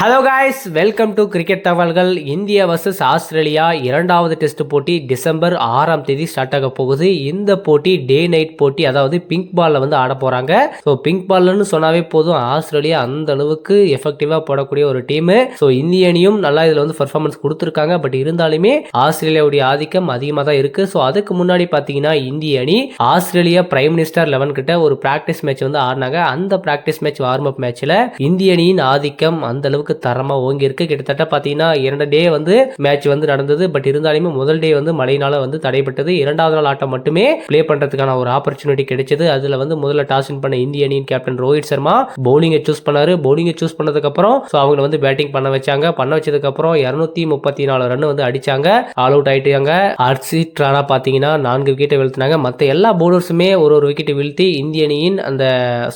Hello guys welcome to cricket தகவல்கள் India versus Australia. இரண்டாவது test போட்டி டிசம்பர் ஆறாம் தேதி ஸ்டார்ட் ஆக போகுது. இந்த போட்டி டே நைட் போட்டி அதாவது பிங்க் பால்ல வந்து ஆட போறாங்க. ஸோ பிங்க் பால்னு சொன்னாவே போதும். ஆஸ்திரேலியா அந்த அளவுக்கு எஃபெக்டிவா போடக்கூடிய ஒரு டீம் ஸோ இந்திய அணியும் நல்லா இதில் வந்து பர்ஃபார்மன்ஸ் கொடுத்துருக்காங்க. பட் இருந்தாலுமே ஆஸ்திரேலியாவுடைய ஆதிக்கம் அதிகமாக தான் இருக்கு. ஸோ அதுக்கு முன்னாடி பார்த்தீங்கன்னா இந்திய அணி ஆஸ்திரேலியா பிரைம் மினிஸ்டர் லெவன் கிட்ட ஒரு பிராக்டிஸ் மேட்ச் வந்து ஆடினாங்க. அந்த பிராக்டிஸ் மேட்ச் வார்ம் அப் மேட்ச்ல இந்திய அணியின் ஆதிக்கம் அந்த அளவுக்கு தரமாக ஓங்கி இருக்கு கிட்டத்தட்ட பார்த்தீங்கன்னா இரண்டு டே வந்து மேட்ச் வந்து நடந்தது. பட் இருந்தாலுமே முதல் டே வந்து மழையினால வந்து தடைப்பட்டது இரண்டாவது நாள் ஆட்டம் மட்டுமே ப்ளே பண்ணுறதுக்கான ஒரு ஆப்பர்ச்சுனிட்டி கிடைச்சது. அதில் வந்து முதல்ல டாஸ் வின் பண்ண இந்திய அணியின் கேப்டன் ரோஹித் சர்மா பவுலிங்கை சூஸ் பண்ணாரு. பவுலிங்கை சூஸ் பண்ணதுக்கப்புறம் ஸோ அவங்க வந்து பேட்டிங் பண்ண வச்சாங்க. பண்ண வச்சதுக்கப்புறம் இரநூத்தி முப்பத்தி நாலு ரன் வந்து அடிச்சாங்க. ஆல் அவுட் ஆயிட்டாங்க. ஹர்ஷித் ராணா பார்த்தீங்கன்னா நான்கு விக்கெட்டை வீழ்த்தினாங்க. மற்ற எல்லா பவுலர்ஸுமே ஒரு ஒரு விக்கெட்டை வீழ்த்தி இந்திய அணியின் அந்த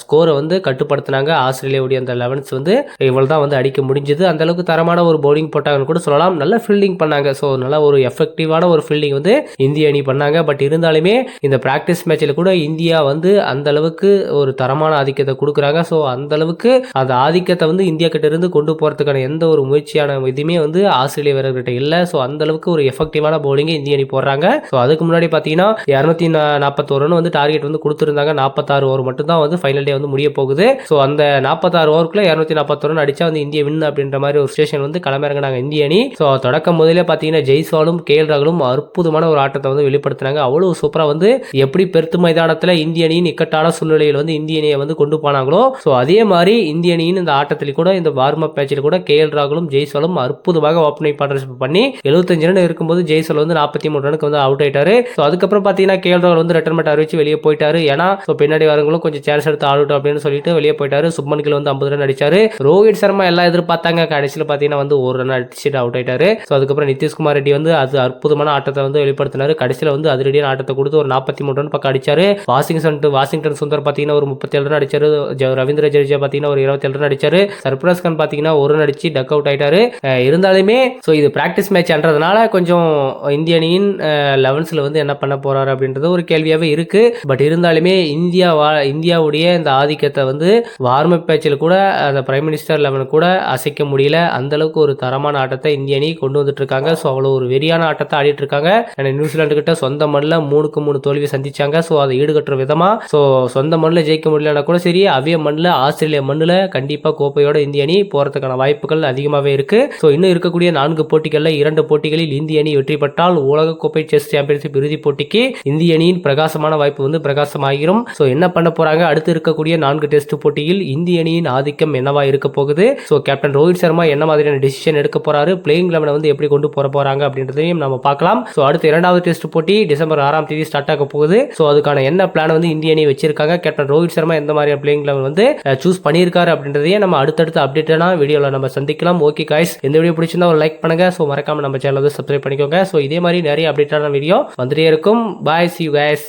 ஸ்கோரை வந்து கட்டுப்படுத்தினாங்க. ஆஸ்திரேலியாவுடைய அந்த லெவன்ஸ் வந்து இவ்வளோ தான் வந்து அடிக்க முடிஞ்சது. அந்தளவுக்கு தரமான ஒரு பவுலிங் போட்டாங்கன்னு கூட சொல்லலாம். நல்ல ஃபீல்டிங் பண்ணாங்க. ஸோ நல்ல ஒரு எஃபெக்டிவான ஒரு ஃபீல்டிங் வந்து இந்திய அணி பண்ணாங்க. பட் இருந்தாலுமே இந்த பிராக்டிஸ் மேட்ச்சில் கூட இந்தியா வந்து அந்த அளவுக்கு ஒரு தரமான ஆதிக்கத்தை கொடுக்குறாங்க. ஸோ அந்த அளவுக்கு அந்த ஆதிக்கத்தை வந்து இந்தியா கிட்ட இருந்து கொண்டு போகிறதுக்கான எந்த ஒரு முயற்சியான இதுவுமே வந்து ஆஸ்திரேலிய வீரர்கிட்ட இல்லை. ஸோ அந்த அளவுக்கு ஒரு எஃபெக்டிவான பவுலிங்கை இந்திய அணி போடுறாங்க. ஸோ அதுக்கு முன்னாடி பார்த்தீங்கன்னா இரநூத்தி நாற்பத்தோரு ரன் வந்து டார்கெட் வந்து கொடுத்துருந்தாங்க. நாற்பத்தாறு ஓவர் மட்டும் தான் வந்து ஃபைனல் டே வந்து முடிய போகுது. ஸோ அந்த நாற்பத்தாறு ஓவருக்குள்ள இரநூத்தி நாற்பத்தோரு ரன் அடிச்சா வந்து இந்திய வின் அப்படின்ற மாதிரி ஒரு ஸ்டேஷன் வந்து களமிறங்கினாங்க இந்திய அணி. ஸோ தொடக்கம் முதலே பார்த்தீங்கன்னா ஜெய்ஸ்வாலும் கேல் ராகுலும் அற்புதமான ஒரு ஆட்டத்தை வந்து வெளிப்படுத்தினாங்க. அவ்வளவு சூப்பராக வந்து எப்படி பெருத்து மைதானத்தில் இந்திய அணியின் இக்கட்டான சூழ்நிலையில் வந்து இந்திய அணியை வந்து கொண்டு போனாங்களோ ஸோ அதே மாதிரி இந்திய அணியின் இந்த ஆட்டத்தில் கூட இந்த வார்ம் அப் மேட்சில் கூட கேஎல் ராகுலும் ஜெய்ஸ்வாலும் அற்புதமாக ஓப்பனிங் பார்ட்னர்ஷிப் பண்ணி எழுபத்தஞ்சு ரன் இருக்கும்போது ஜெய்ஸ்வால் வந்து நாற்பத்தி மூணு ரனுக்கு வந்து அவுட் ஆயிட்டாரு. ஸோ அதுக்கப்புறம் பார்த்தீங்கன்னா கேஎல் ராகுல் வந்து ரிட்டர்மெண்ட் அறிவிச்சு வெளியே போயிட்டாரு. ஏன்னா ஸோ பின்னாடி வரவங்களும் கொஞ்சம் சான்ஸ் எடுத்து ஆடட்டும் அப்படின்னு சொல்லிட்டு வெளியே போயிட்டாரு. சுப்மன் கில் வந்து ஐம்பது ரன் அடிச்சாரு. ரோஹித் சர்மா எல்லா எதிர்ப்பு எதிர்பார்த்தாங்க கடைசியில் பார்த்தீங்கன்னா வந்து ஒரு ரன் அடிச்சுட்டு அவுட் ஆயிட்டாரு. ஸோ அதுக்கப்புறம் நிதிஷ்குமார் ரெட்டி வந்து அது அற்புதமான ஆட்டத்தை வந்து வெளிப்படுத்தினாரு. கடைசியில் வந்து அதிரடியான ஆட்டத்தை கொடுத்து ஒரு நாற்பத்தி மூணு ரன் பக்கம் அடிச்சாரு. வாஷிங்டன் வாஷிங்டன் சுந்தர் பார்த்தீங்கன்னா ஒரு முப்பத்தேழு ரன் அடிச்சாரு. ரவீந்திர ஜடேஜா பார்த்தீங்கன்னா ஒரு இருபத்தேழு ரன் அடிச்சாரு. சர்ப்ரஸ் கான் பார்த்தீங்கன்னா ஒரு ரன் அடிச்சு டக் அவுட் ஆயிட்டாரு. இருந்தாலுமே ஸோ இது பிராக்டிஸ் மேட்ச்ன்றதுனால கொஞ்சம் இந்திய அணியின் லெவன்ஸில் வந்து என்ன பண்ண போறாரு அப்படின்றது ஒரு கேள்வியாகவே இருக்கு. பட் இருந்தாலுமே இந்தியா வா- இந்தியாவுடைய இந்த ஆதிக்கத்தை வந்து வார்ம் அப் கூட அந்த பிரைம் மினிஸ்டர் லெவன் கூட அசைக்க முடியல. அந்த அளவுக்கு ஒரு தரமான ஆட்டத்தை இந்திய அணி கொண்டு வந்துட்டு இருக்காங்க ஸோ அவ்வளோ ஒரு வெறியான ஆட்டத்தை ஆடிட்டு இருக்காங்க நியூசிலாந்து கிட்ட சொந்த மண்ணில் மூணுக்கு மூணு தோல்வி சந்திச்சாங்க. ஸோ அதை ஈடுகட்டுற விதமா ஸோ சொந்த மண்ணில் ஜெயிக்க முடியலன்னா கூட சரி அவிய மண்ணில் ஆஸ்திரேலிய மண்ணில் கண்டிப்பாக கோப்பையோட இந்திய அணி போறதுக்கான வாய்ப்புகள் அதிகமாகவே இருக்கு. ஸோ இன்னும் இருக்கக்கூடிய நான்கு போட்டிகளில் இரண்டு போட்டிகளில் இந்திய அணி வெற்றி பெற்றால் உலகக்கோப்பை செஸ் சாம்பியன்ஷிப் இறுதிப் போட்டிக்கு இந்திய அணியின் பிரகாசமான வாய்ப்பு வந்து பிரகாசமாகிரும். ஸோ என்ன பண்ண போறாங்க? அடுத்து இருக்கக்கூடிய நான்கு டெஸ்ட் போட்டியில் இந்திய அணியின் ஆதிக்கம் என்னவா இருக்க போகுது? ஸோ கேப்டன் ரோஹித் சர்மா என்ன மாதிரியான டிசிஷன் எடுக்க போறாரு? பிளேயிங் லெவனை வந்து எப்படி கொண்டு போற போறாங்க அப்படின்றதையும் நம்ம பார்க்கலாம். ஸோ அடுத்த இரண்டாவது டெஸ்ட் போட்டி டிசம்பர் ஆறாம் தேதி ஸ்டார்ட் ஆக போகுது. ஸோ அதுக்கான என்ன பிளான் வந்து இந்திய அணி வச்சிருக்காங்க? கேப்டன் ரோஹித் சர்மா எந்த மாதிரியான பிளேயிங் லெவன் வந்து சூஸ் பண்ணியிருக்காரு அப்படின்றதையே நம்ம அடுத்தடுத்த அப்டேட்டான வீடியோவில் நம்ம சந்திக்கலாம். ஓகே காய்ஸ் இந்த வீடியோ பிடிச்சிருந்தா ஒரு லைக் பண்ணுங்க. ஸோ மறக்காம நம்ம சேனல் வந்து சப்ஸ்கிரைப் பண்ணிக்கோங்க. ஸோ இதே மாதிரி நிறைய அப்டேட்டான வீடியோ வந்துட்டே இருக்கும். பாய் சி யூ கைஸ்